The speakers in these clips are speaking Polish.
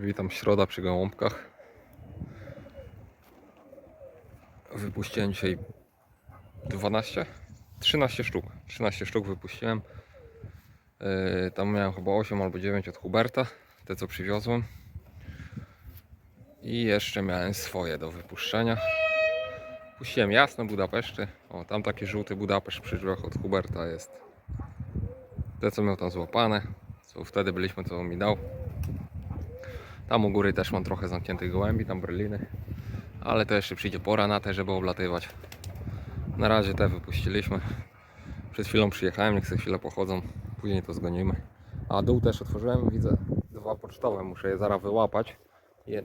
Witam środa przy gołąbkach. Wypuściłem dzisiaj 12, 13 sztuk. 13 sztuk wypuściłem. Yy, tam miałem chyba 8 albo 9 od Huberta, te co przywiozłem. I jeszcze miałem swoje do wypuszczenia. Puściłem jasne Budapeszty. O, tam taki żółty Budapeszt przy drzwiach od Huberta jest. Te co miał tam złapane, co wtedy byliśmy, co on mi dał. Tam u góry też mam trochę zamkniętych gołębi, tam berliny. Ale to jeszcze przyjdzie pora na te, żeby oblatywać. Na razie te wypuściliśmy. Przed chwilą przyjechałem, niech sobie chwilę pochodzą. Później to zgonimy. A dół też otworzyłem, widzę dwa pocztowe, muszę je zaraz wyłapać.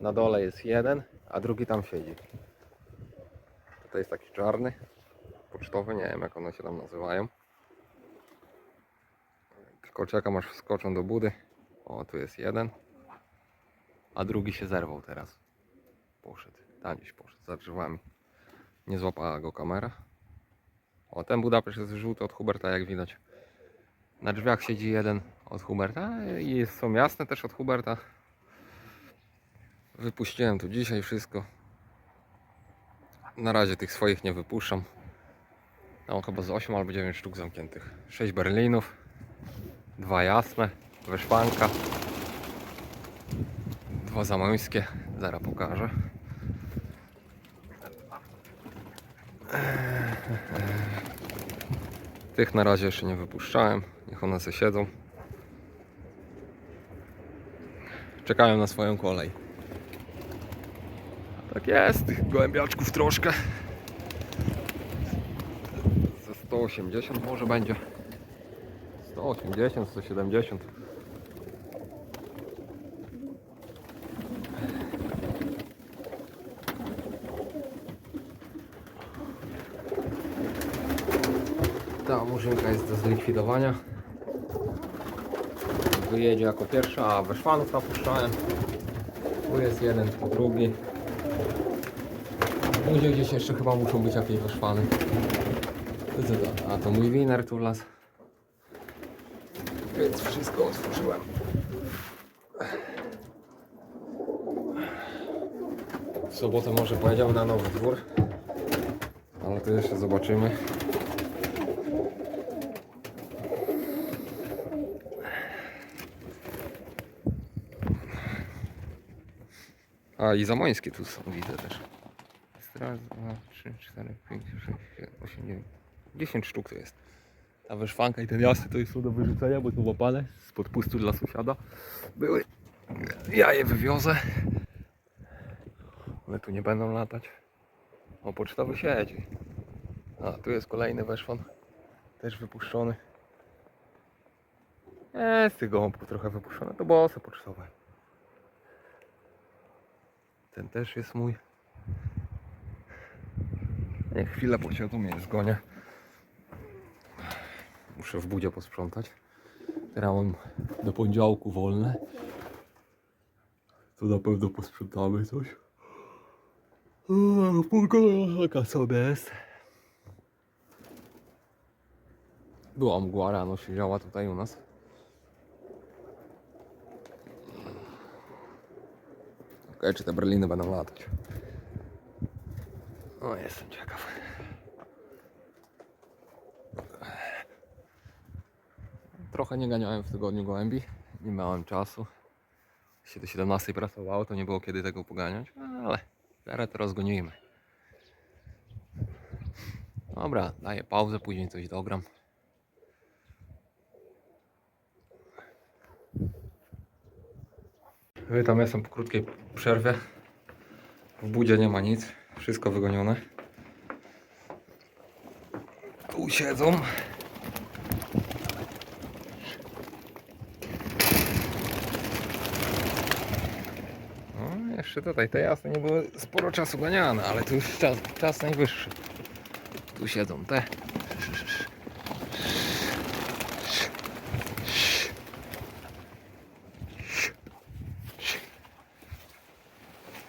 Na dole jest jeden, a drugi tam siedzi. Tutaj jest taki czarny, pocztowy, nie wiem jak one się tam nazywają. Tylko czekam aż wskoczą do budy. O, tu jest jeden. A drugi się zerwał teraz. Poszedł. Tam poszedł za drzewami. Nie złapała go kamera. O, ten Budapeszt jest żółty od Huberta, jak widać. Na drzwiach siedzi jeden od Huberta i są jasne też od Huberta. Wypuściłem tu dzisiaj wszystko. Na razie tych swoich nie wypuszczam. Tam chyba z 8 albo 9 sztuk zamkniętych. 6 berlinów, dwa jasne, wyszwanka, dwa zamońskie, zaraz pokażę. Tych na razie jeszcze nie wypuszczałem, niech one se siedzą. Czekają na swoją kolej. Tak jest, tych gołębiaczków troszkę. Ze 180 może będzie. 180, 170. Ta murzynka jest do zlikwidowania. Wyjedzie jako pierwsza, a weszwanów napuszczałem. Tu jest jeden, tu drugi. Ludzie gdzieś jeszcze chyba muszą być jakieś weszwany. A to mój winer tu las. Więc wszystko otworzyłem. W sobotę może pojedziemy na nowy dwór. Ale to jeszcze zobaczymy. A i zamońskie tu są, widzę też. Jest raz, dwa, trzy, cztery, pięć, sześć, siedem, osiem, dziewięć. Dziesięć sztuk to jest. Ta wyszwanka i ten jasny to jest do wyrzucenia, bo tu łapane z podpustu dla sąsiada. Były. Ja je wywiozę. One tu nie będą latać. O, pocztowy siedzi. A, tu jest kolejny weszwan. Też wypuszczony. Jest tych gołąbków trochę wypuszczone. To bosy pocztowe. Ten też jest mój. Niech chwilę posiedzą, mnie zgonię. Muszę w budzie posprzątać. Teraz mam do poniedziałku wolne. To na pewno posprzątamy coś. Pogoda sobie jest. Była mgła rano, siedziała tutaj u nas. Czy te berliny będą latać? O, jestem ciekaw. Trochę nie ganiałem w tygodniu gołębi. Nie miałem czasu. Się do 17 pracowało, to nie było kiedy tego poganiać, ale teraz to rozgonimy. Dobra, daję pauzę, później coś dogram. Witam, jestem po krótkiej przerwie. W budzie nie ma nic, wszystko wygonione. Tu siedzą. No, jeszcze tutaj te jasne nie były sporo czasu ganiane, ale tu już czas, czas najwyższy. Tu siedzą te.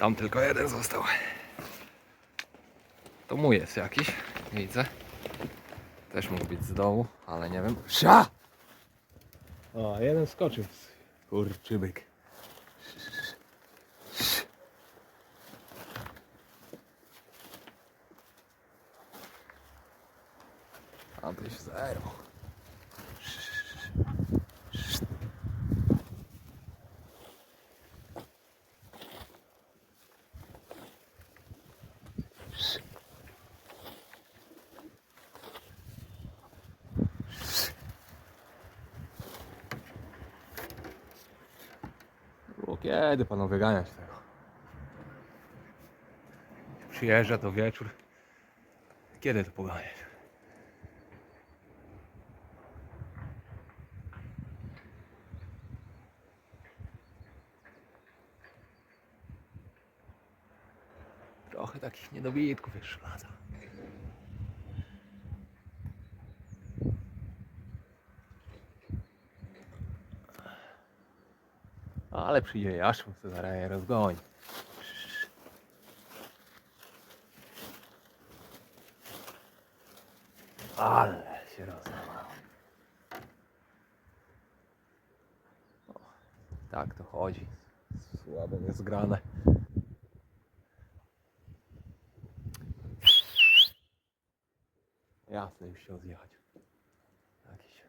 Tam tylko jeden został. To mój jest jakiś, widzę. Też mógł być z dołu, ale nie wiem. Sza! O, jeden skoczył. Kurczybyk. A ty się zero. Kiedy panowie ganiać tego? Przyjeżdża to wieczór. Kiedy to poganiać? Trochę takich niedobitków jeszcze lata. Ale przyjdzie Jaszczur, co zaraz je rozgoni. Ale się rozlało. O, Tak to chodzi. Słabo jest zgrane. Jasne, już się odjechać. Jakiś.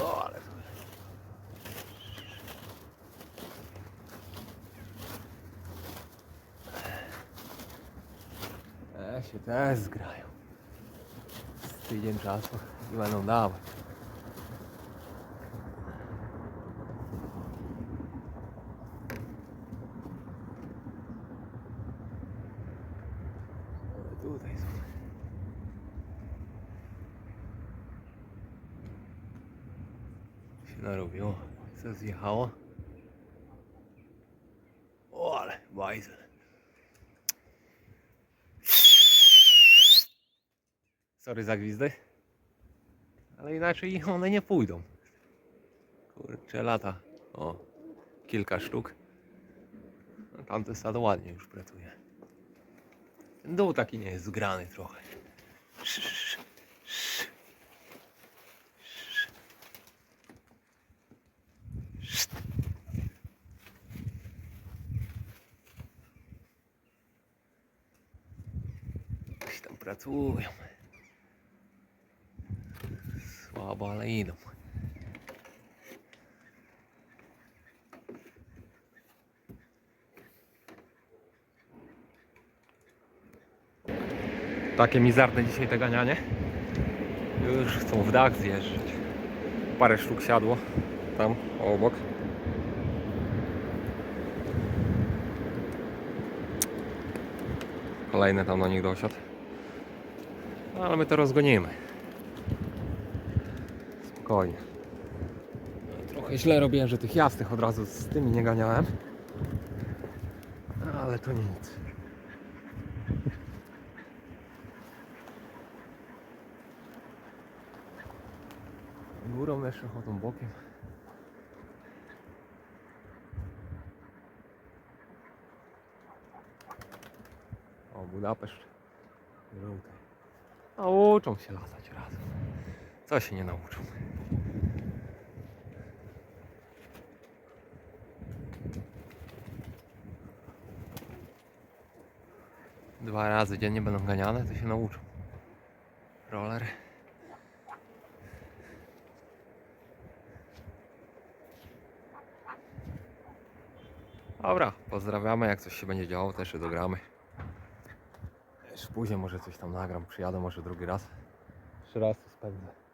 O, ale to... E, się też zgrają. Z tydzień czasu i będą dawać. Tutaj są. Się narobiło. Co zjechało? O, ale bajzel. Sorry za gwizdy. Ale inaczej one nie pójdą. Kurczę, lata. O, kilka sztuk. No, tamte stado ładnie już pracuje. Ten dół taki nie jest zgrany trochę. Coś tam pracują. Idą. Takie mizarne dzisiaj te ganianie. Już chcą w dach zjeżdżać. Parę sztuk siadło tam obok. Kolejny tam na nich dosiadł. No, ale my to rozgonimy. Spokojnie. Trochę źle robiłem, że tych jasnych od razu z tymi nie ganiałem. Ale to nic. Górą jeszcze chodzą bokiem. O, Budapeszt. A uczą się latać razem. Co się nie nauczą? Dwa razy dziennie będą ganiane, to się nauczą. Roller. Dobra, pozdrawiamy. Jak coś się będzie działo, też się dogramy. Jeszcze później może coś tam nagram. Przyjadę może drugi raz. Trzy raz to spędzę.